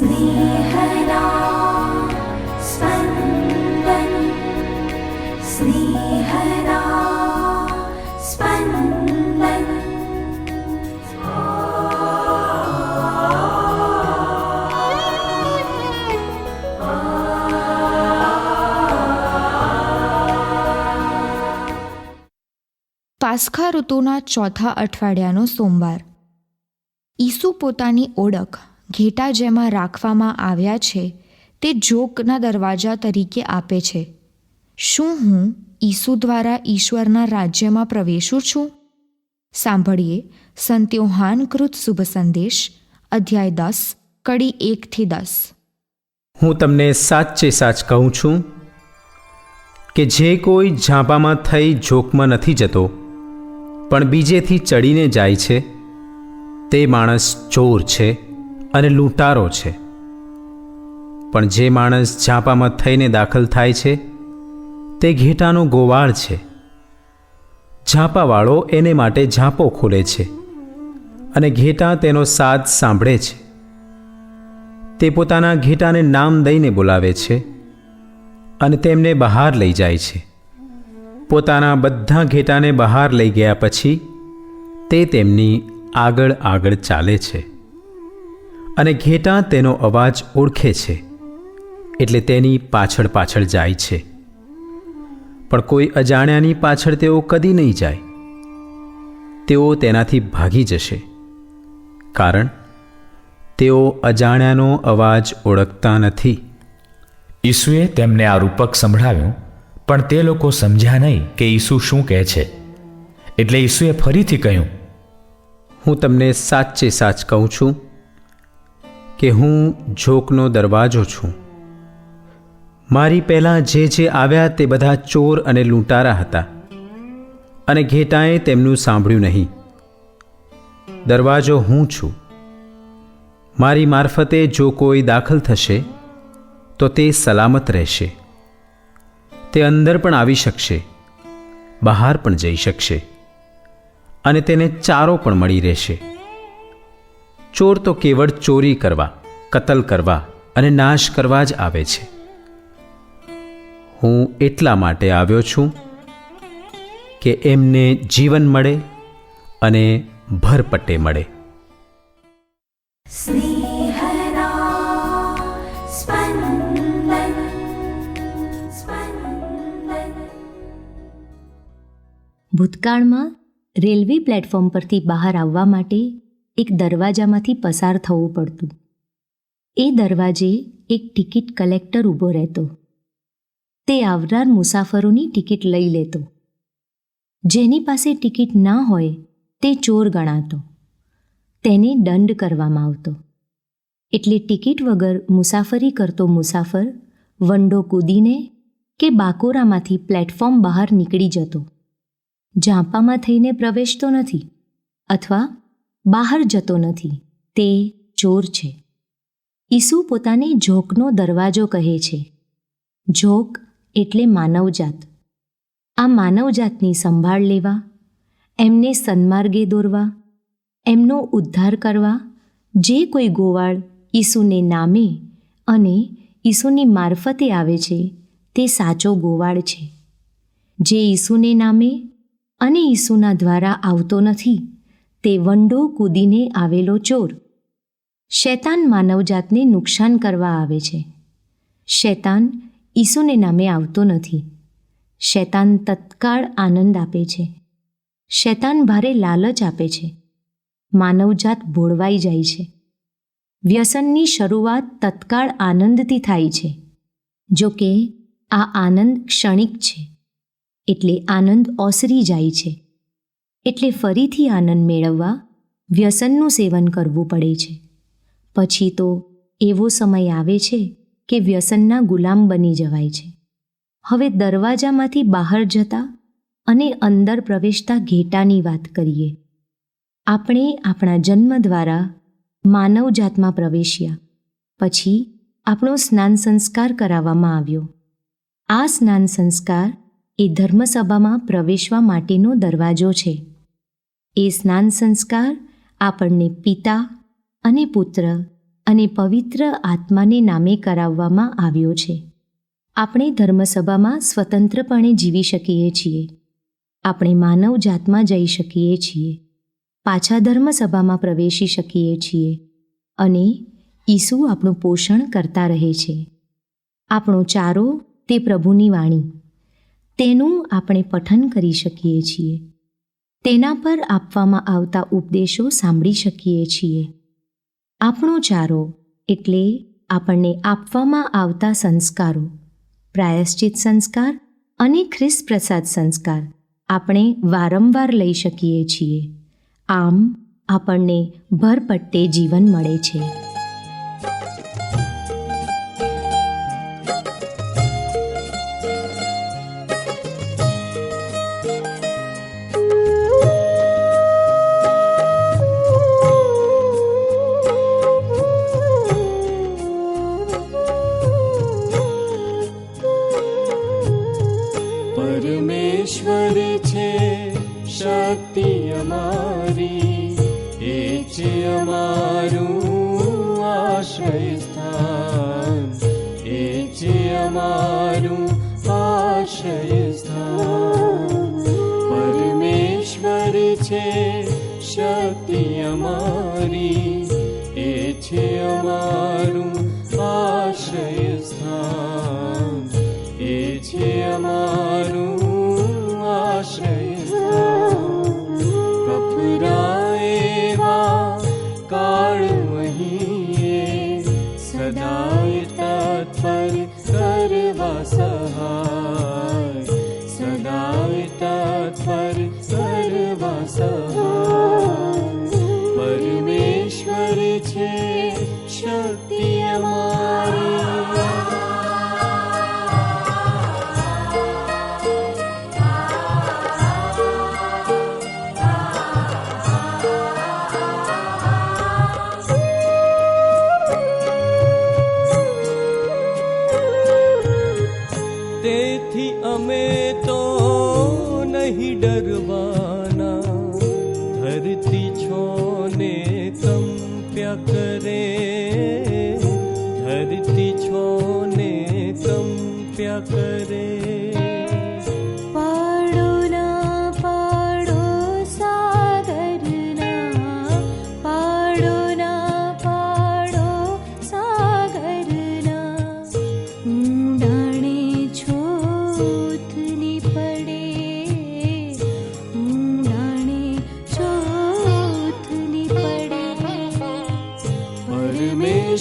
स्नेहदा स्पन्दन् स्नेहदा स्पन्दन् પાસ્ખા ઋતુના ચોથા અઠવાડિયાનો સોમવાર ઈસુ પોતાની ઓળખ ઘેટા જેમાં રાખવામાં આવ્યા છે, તે જોકના દરવાજા તરીકે આપે છે. શું હું ઈસુ દ્વારા ઈશ્વરના રાજ્યમાં પ્રવેશું છું? સાંભળીએ સંત્યોહાનકૃત શુભ સંદેશ, અધ્યાય દસ, કડી એકથી દસ. હું તમને સાચે સાચ કહું છું કે જે કોઈ ઝાંપામાં થઈ જોકમાં નથી જતો, પણ બીજેથી ચડીને જાય છે, તે માણસ ચોર છે. અને લૂંટારો છે. પણ જે માણસ ઝાંપામાં થઈને દાખલ થાય છે, તે ઘેટાનો ગોવાળ છે. ઝાંપાવાળો એને માટે ઝાંપો ખોલે છે અને ઘેટા તેનો સાથ સાંભળે છે. તે પોતાના ઘેટાને નામ દઈને બોલાવે છે અને તેમને બહાર લઈ જાય છે. પોતાના બધા ઘેટાને બહાર લઈ ગયા પછી તે તેમની આગળ આગળ ચાલે છે. અને ઘેટા તેનો અવાજ ઓળખે છે એટલે તેની પાછળ પાછળ જાય છે. પણ કોઈ અજાણ્યાની પાછળ તેઓ કદી નહીં જાય. તેઓ તેનાથી ભાગી જશે કારણ તેઓ અજાણ્યાનો અવાજ ઓળખતા નથી. ઈસુએ તેમને આ રૂપક સંભળાવ્યું પણ તે લોકો સમજ્યા નહીં કે ઈસુ શું કહે છે. એટલે ઈસુએ ફરીથી કહ્યું હું તમને સાચે સાચ કહું છું કે હું જોકનો દરવાજો છું. મારી પહેલાં જે જે આવ્યા તે બધા ચોર અને લૂંટારા હતા અને ઘેટાએ તેમનું સાંભળ્યું નહીં. દરવાજો હું છું. મારી મારફતે જો કોઈ દાખલ થશે, તો તે સલામત રહેશે. તે અંદર પણ આવી શકશે, બહાર પણ જઈ શકશે અને તેને ચારો પણ મળી રહેશે. ચોર તો કેવળ ચોરી કરવા, કતલ કરવા અને નાશ કરવા જ આવે છે. હું એટલા માટે આવ્યો છું કે એમને જીવન મળે અને ભરપટ્ટે મળે. ભૂતકાળમાં રેલવે પ્લેટફોર્મ પરથી બહાર આવવા માટે એક દરવાજામાંથી પસાર થવું પડતું. એ દરવાજે એક ટિકિટ કલેક્ટર ઊભો રહેતો. તે આવનાર મુસાફરોની ટિકિટ લઈ લેતો. જેની પાસે ટિકિટ ના હોય, તે ચોર ગણાતો. તેને દંડ કરવામાં આવતો. એટલે ટિકિટ વગર મુસાફરી કરતો મુસાફર વંડો કૂદીને કે બાકોરામાંથી પ્લેટફોર્મ બહાર નીકળી જતો. ઝાંપામાં થઈને પ્રવેશતો નથી, અથવા બહાર જતો નથી. તે ચોર છે. ઈસુ પોતાને જોકનો દરવાજો કહે છે. જોક એટલે માનવજાત. આ માનવજાતની સંભાળ લેવા, એમને સન્માર્ગે દોરવા, એમનો ઉદ્ધાર કરવા જે કોઈ ગોવાળ ઈસુને નામે અને ઈસુની મારફતે આવે છે તે સાચો ગોવાળ છે. જે ઈસુને નામે અને ઈસુના દ્વારા આવતો નથી તે વંડો કૂદીને આવેલો ચોર. શૈતાન માનવજાતને નુકસાન કરવા આવે છે. શૈતાન ઈસુને નામે આવતો નથી. શૈતાન તત્કાળ આનંદ આપે છે. શૈતાન ભારે લાલચ આપે છે. માનવજાત ભોળવાઈ જાય છે. વ્યસનની શરૂઆત તત્કાળ આનંદથી થાય છે. જો કે, આ આનંદ ક્ષણિક છે. એટલે આનંદ ઓસરી જાય છે. એટલે ફરીથી આનંદ મેળવવા વ્યસનનું સેવન કરવું પડે છે. પછી તો એવો સમય આવે છે કે વ્યસનના ગુલામ બની જવાય છે. હવે દરવાજામાંથી બહાર જતા અને અંદર પ્રવેશતા ઘેટાની વાત કરીએ. આપણે આપણા જન્મ દ્વારા માનવજાતમાં પ્રવેશ્યા. પછી આપણો સ્નાન સંસ્કાર કરાવવામાં આવ્યો. આ સ્નાન સંસ્કાર એ ધર્મસભામાં પ્રવેશવા માટેનો દરવાજો છે. એ સ્નાન સંસ્કાર આપણને પિતા અને પુત્ર અને પવિત્ર આત્માને નામે કરાવવામાં આવ્યો છે. આપણે ધર્મસભામાં સ્વતંત્રપણે જીવી શકીએ છીએ. આપણે માનવ જાતમાં જઈ શકીએ છીએ. પાછા ધર્મસભામાં પ્રવેશી શકીએ છીએ અને ઈસુ આપણું પોષણ કરતા રહે છે. આપણો ચારો તે પ્રભુની વાણી. તેનું આપણે પઠન કરી શકીએ છીએ. તેના પર આપવામાં આવતા ઉપદેશો સાંભળી શકીએ છીએ. આપણો ચારો એટલે આપણને આપવામાં આવતા સંસ્કારો, પ્રાયશ્ચિત સંસ્કાર અને ખ્રિસ્ત પ્રસાદ સંસ્કાર આપણે વારંવાર લઈ શકીએ છીએ. આમ આપણને ભરપટ્ટે જીવન મળે છે. પરમેશ્વર છે શક્તિ અમારી એ છે અમારું આશ્રય સ્થાન એ છે અમારું આશ્રય સ્થાન પરમેશ્વર છે શક્તિ અમારી એ છે અમારું આશ્રય સ્થાન એ છે અમારું નહીં ડરવાના ધરતી છોને કંપ્યા કરે ધરતી છોને કંપ્યા કરે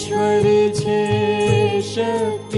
Shri Krishna.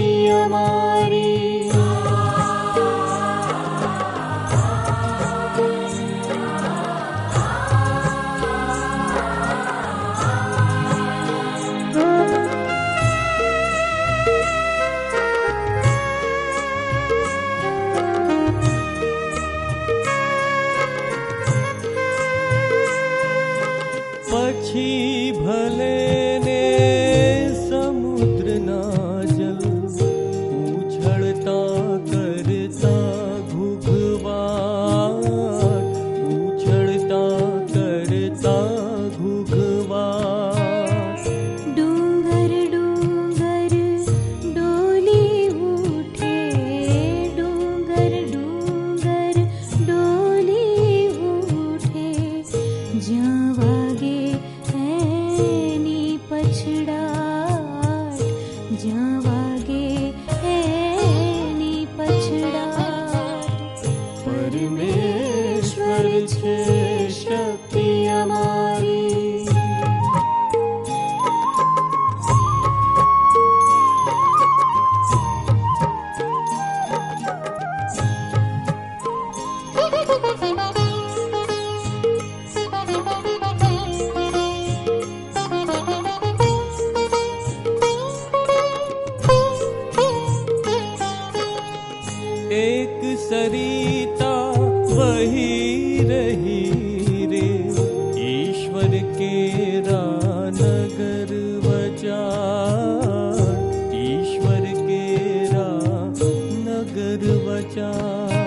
निर्वचा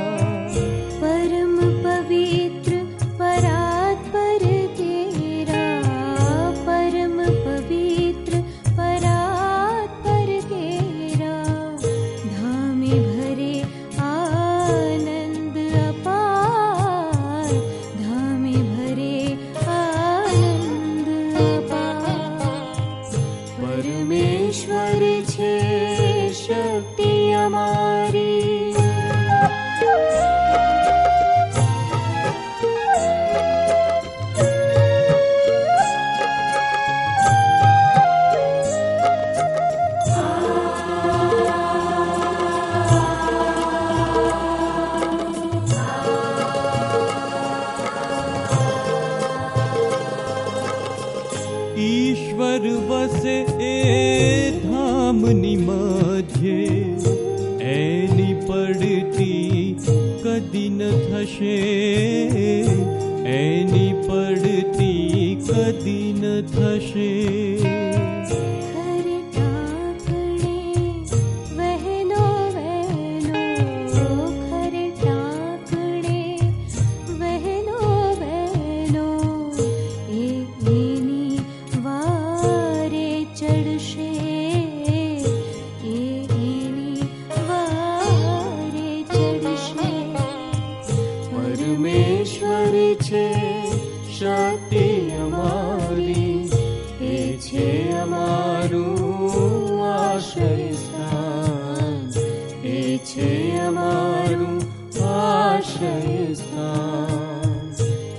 还是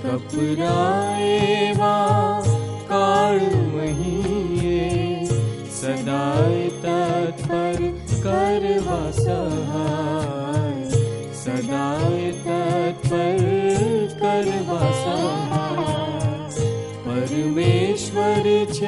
कपुरावाहि सदाय तत्पर कर्वा सदाय तत्पर कर्वा स परमेश्वरी अ